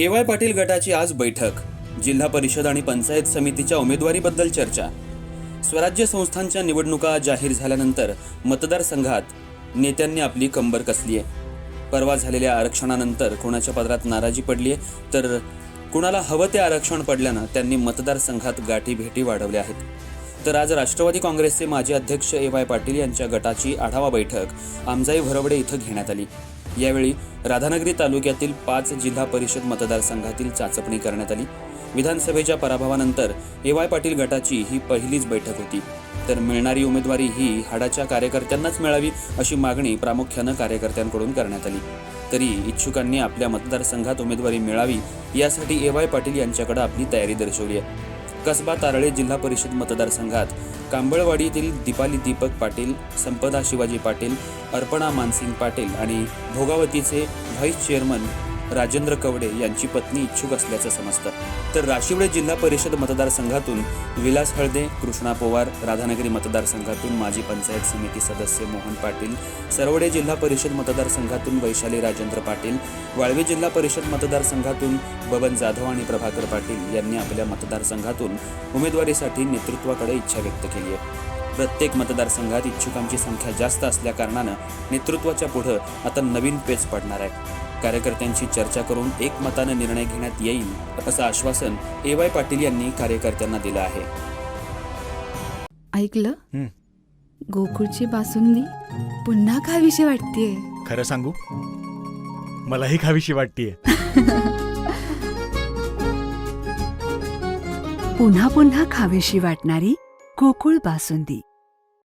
ए Y Patil गटाची आज बैठक. जिल्हा परिषद आणि पंचायत समितीच्या उमेदवारीबद्दल चर्चा. स्वराज्य संस्थांच्या निवडणुका जाहीर झाल्यानंतर मतदारसंघात नेत्यांनी आपली कंबर कसली आहे परवा झालेल्या आरक्षणानंतर कोणाच्या पदरात नाराजी पडली आहे तर कुणाला हवं ते आरक्षण पडल्यानं त्यांनी मतदारसंघात गाठीभेटी वाढवल्या आहेत. तर आज राष्ट्रवादी काँग्रेसचे माजी अध्यक्ष ए वाय पाटील यांच्या गटाची आढावा बैठक आमजाई भरवडे इथं घेण्यात आली. यावेळी राधानगरी तालुक्यातील पाच जिल्हा परिषद मतदारसंघातील चाचपणी करण्यात आली. विधानसभेच्या पराभवानंतर ए वाय पाटील गटाची ही पहिलीच बैठक होती. तर मिळणारी उमेदवारी ही हाडाच्या कार्यकर्त्यांनाच मिळावी अशी मागणी प्रामुख्यानं कार्यकर्त्यांकडून करण्यात आली. तरी इच्छुकांनी आपल्या मतदारसंघात उमेदवारी मिळावी यासाठी ए वाय पाटील यांच्याकडे आपली तयारी दर्शवली आहे. कसबा तारळे जिल्हा परिषद मतदारसंघात कांबळवाडीतील दीपाली दीपक पाटील संपदा शिवाजी पाटील अर्पणा मानसिंग पाटील आणि भोगावतीचे व्हाईस चेअरमन राजेंद्र कवडे यांची पत्नी इच्छुक असल्याचं समजतं. तर राशिवडे जिल्हा परिषद मतदारसंघातून विलास हळदे कृष्णा पोवार राधानगरी मतदारसंघातून माजी पंचायत समिती सदस्य मोहन पाटील सरवडे जिल्हा परिषद मतदारसंघातून वैशाली राजेंद्र पाटील वाळवे जिल्हा परिषद मतदारसंघातून बबन जाधव आणि प्रभाकर पाटील यांनी आपल्या मतदारसंघातून उमेदवारीसाठी नेतृत्वाकडे इच्छा व्यक्त केली आहे. प्रत्येक मतदारसंघात इच्छुकांची संख्या जास्त असल्याकारणानं नेतृत्वाच्या पुढं आता नवीन पेच पडणार आहे. कार्यकर्त्यांची चर्चा करून एकमतानं निर्णय घेण्यात येईल असं आश्वासन ए वाय पाटील यांनी कार्यकर्त्यांना दिलं आहे. ऐकलं. गोकुळची बासुंदी? पुन्हा खावीशी वाटतेय. खरं सांगू? मलाही खावीशी वाटतीये. पुन्हा पुन्हा खावीशी वाटणारी गोकुळ बासुंदी.